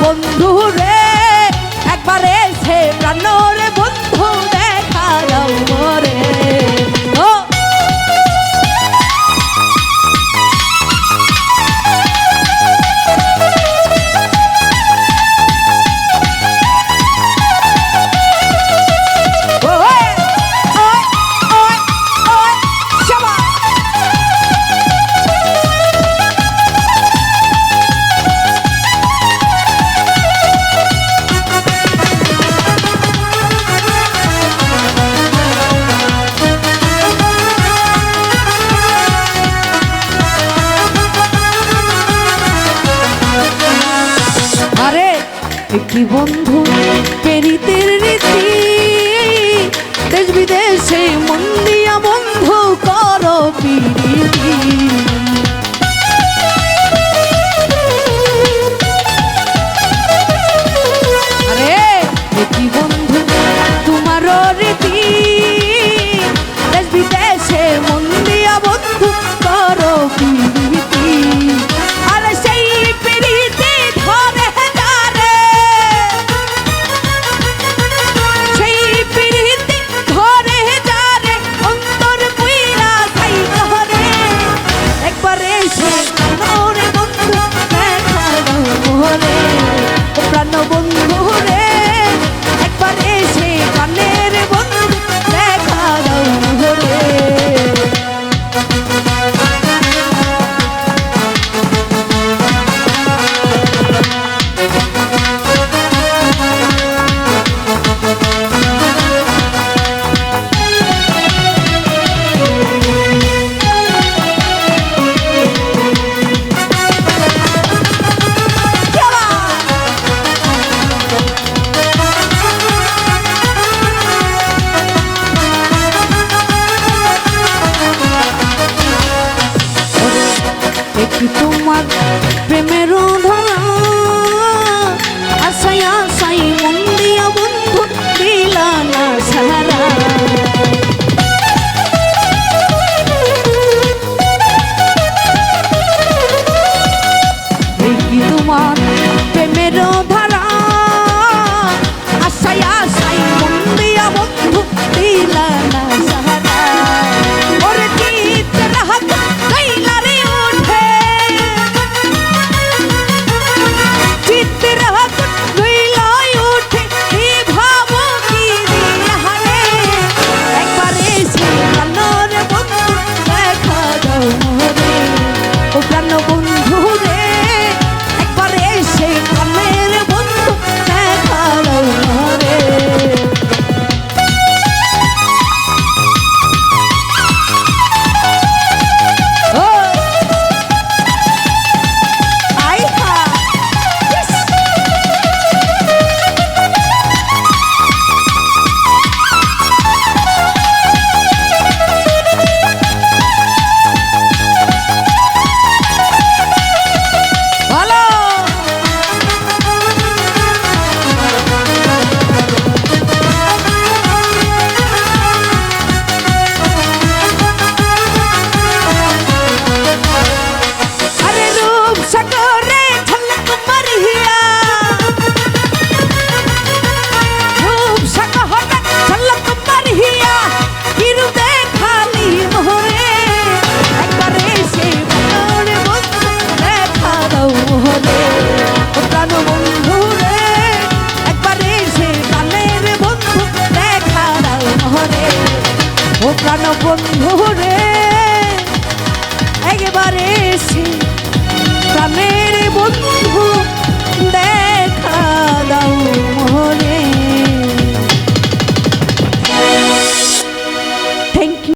বন্ধু রে একবারে সে কি বন্ধু পেরিতের রীতি। দেশ বিদেশে মন্দির তোমার প্রেমের